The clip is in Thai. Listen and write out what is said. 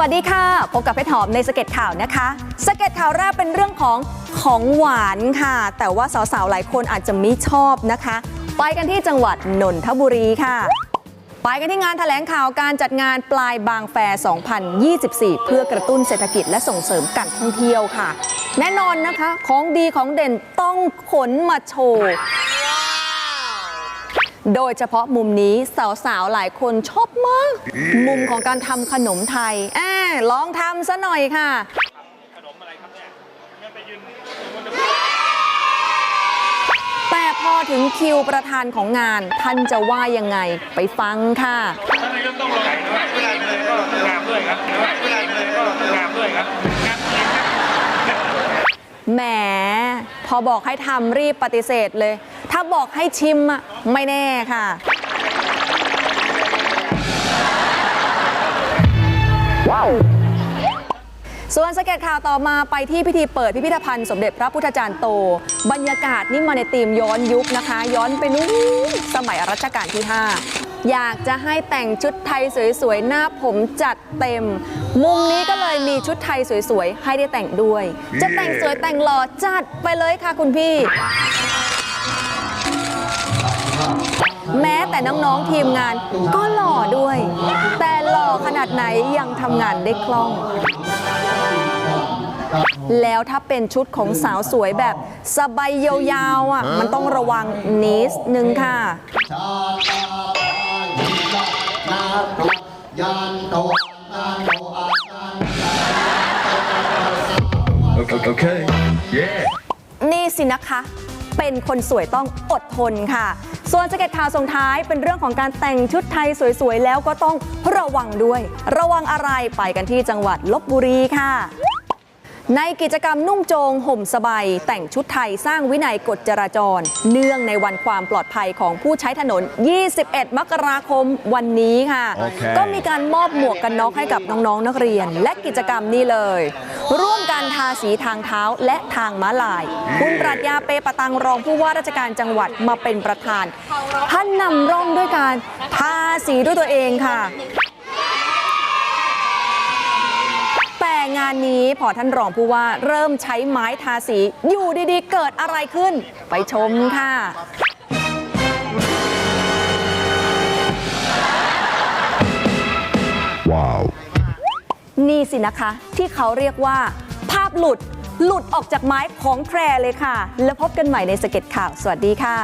วัสดีค่ะ พบกับเพชรหอมในสเก็ตข่าวนะคะ สเก็ตข่าวแรกเป็นเรื่องของของหวานค่ะ แต่ว่าสาวๆหลายคนอาจจะไม่ชอบนะคะ ไปกันที่จังหวัดนนทบุรีค่ะ ไปกันที่งานแถลงข่าวการจัดงานปลายบางแฟร์2024 เพื่อกระตุ้นเศรษฐกิจและส่งเสริมการท่องเที่ยวค่ะ แน่นอนนะคะ ของดีของเด่นต้องขนมาโชว์ โดยเฉพาะมุมนี้สาวๆ หลายคนชอบมาก มุมของการทำขนมไทยแอบลองทำซะหน่อยค่ะแต่พอถึงคิวประธานของงาน ท่านจะว่ายังไงไปฟังค่ะ ท่านนายกต้องลงไหนนะครับเวลาไปเลยก็งามด้วยครับเวลาไปเลยก็งามด้วยครับงามจริงครับ แหม พ อบอกให้ทำรีบปฏิเสธเลย ถ้าบอกให้ชิมอะไม่แน่ค่ะ ส่วนสเก็ตข่าวต่อมาไปที่พิธีเปิดพิพิธภัณฑ์สมเด็จพระพุทธจารย์โต บรรยากาศนี่มาในธีมย้อนยุคนะคะ ย้อนไปนู้นสมัยรัชกาลที่ 5 อยากจะให้แต่งชุดไทยสวยๆ หน้าผมจัดเต็ม มุมนี้ก็เลยมีชุดไทยสวยๆ ให้ได้แต่งด้วย จะแต่งสวยแต่งหล่อจัดไปเลยค่ะคุณพี่ แม้แต่น้องๆทีมงานก็หล่อด้วย แต่หล่อขนาดไหนยังทำงานได้คล่องแล้วถ้าเป็นชุดของสาวสวยแบบสบายยาวๆอะมันต้องระวังนิดนึงค่ะ Okay. okay. Yeah. นี่สินะคะ เป็นคนสวยต้องอดทนค่ะ ส่วนสเก็ตข่าวส่งท้ายเป็นเรื่องของการแต่งชุดไทยสวยๆ แล้วก็ต้องระวังด้วย ระวังอะไรไปกันที่จังหวัดลบบุรีค่ะ ในกิจกรรมนุ่งโจง ห่มสบาย แต่งชุดไทยสร้างวินัยกฎจราจร เนื่องในวันความปลอดภัยของผู้ใช้ถนน 21 มกราคมวันนี้ค่ะโอเคก็มีการมอบหมวกกันน็อกให้กับน้องๆ นักเรียน และกิจกรรมนี้เลย ร่วมกันทาสีทางเท้าและทางม้าลาย คุณปรัชญาเปปะตังรองผู้ว่าราชการจังหวัดมาเป็นประธานท่านนำร่องด้วยการทาสีด้วยตัวเองค่ะ แต่ งานนี้พอท่านรองผู้ว่าเริ่มใช้ไม้ทาสีอยู่ดีๆ เกิดอะไรขึ้น ไปชมค่ะ Wow. นี่สินะคะที่เขาเรียกว่า ภาพหลุดหลุดออกจากไม้ของแครเลยค่ะ แล้วพบกันใหม่ในสเก็ตข่าว สวัสดีค่ะ